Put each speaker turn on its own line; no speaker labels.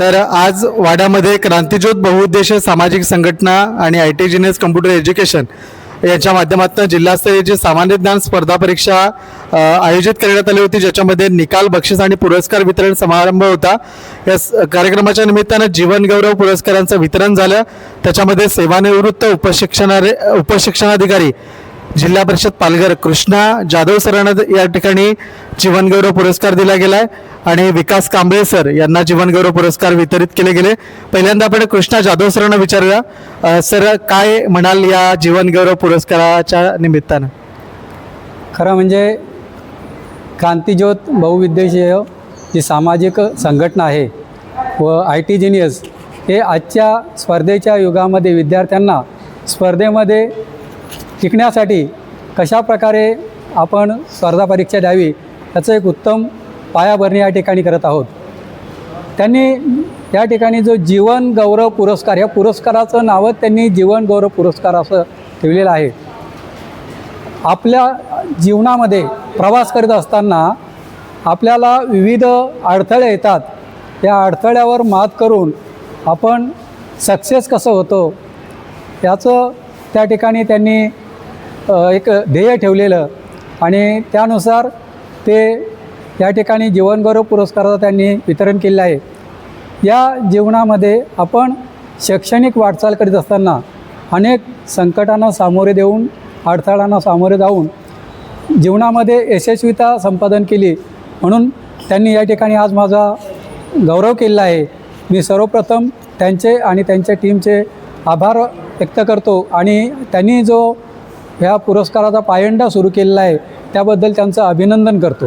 तर आज वाड्यामध्ये क्रांतीज्योत बहुउद्देशीय सामाजिक संघटना आणि I T genius computer education यांच्या माध्यमातून जिल्हास्तरीय जी सामान्य ज्ञान स्पर्धा परीक्षा आयोजित करण्यात आली होती ज्याच्यामध्ये निकाल बक्षीस आणि पुरस्कार वितरण समारंभ होता. या स- कार्यक्रमाच्या निमित्तानं जीवनगौरव पुरस्कारांचं वितरण झालं. त्याच्यामध्ये सेवानिवृत्त उपशिक्षणारे उपशिक्षणाधिकारी जिल्हा परिषद पालघर. कृष्णा जाधव सरांना या ठिकाणी जीवनगौरव पुरस्कार दिला गेलाय आणि विकास कांबळे सर यांना जीवनगौरव पुरस्कार वितरित केले गेले. पहिल्यांदा आपण कृष्णा जाधव सरांना विचारूया. सर काय म्हणाल या जीवनगौरव पुरस्काराच्या निमित्तानं?
खरं म्हणजे क्रांतीज्योत बहुविद्देशीय जी सामाजिक संघटना आहे व आय टी जिनियस हे आजच्या स्पर्धेच्या युगामध्ये विद्यार्थ्यांना स्पर्धेमध्ये शिकण्यासाठी कशा प्रकारे आपण स्पर्धा परीक्षा द्यावी याचं एक उत्तम पायाभरणी या ठिकाणी करत आहोत. त्यांनी या ठिकाणी जो जीवन गौरव पुरस्कार या पुरस्काराचं नावच त्यांनी जीवन गौरव पुरस्कार असं ठेवलेलं आहे. आपल्या जीवनामध्ये प्रवास करत असताना आपल्याला विविध अडथळे येतात. या अडथळ्यावर मात करून आपण सक्सेस कसं होतो याचं त्या ठिकाणी त्यांनी एक ध्येय ठेवलेलं आणि त्यानुसार ते या ठिकाणी जीवनगौरव पुरस्काराचं त्यांनी वितरण केलेलं आहे. या जीवनामध्ये आपण शैक्षणिक वाटचाल करीत असताना अनेक संकटांना सामोरे देऊन अडथळांना सामोरे जाऊन जीवनामध्ये यशस्वीता संपादन केली म्हणून त्यांनी या ठिकाणी आज माझा गौरव केलेला आहे. मी सर्वप्रथम त्यांचे आणि त्यांच्या टीमचे आभार व्यक्त करतो आणि त्यांनी जो ह्या पुरस्काराचा पायंडा सुरू केलेला आहे. त्याबद्दल त्यांचं अभिनंदन करतो.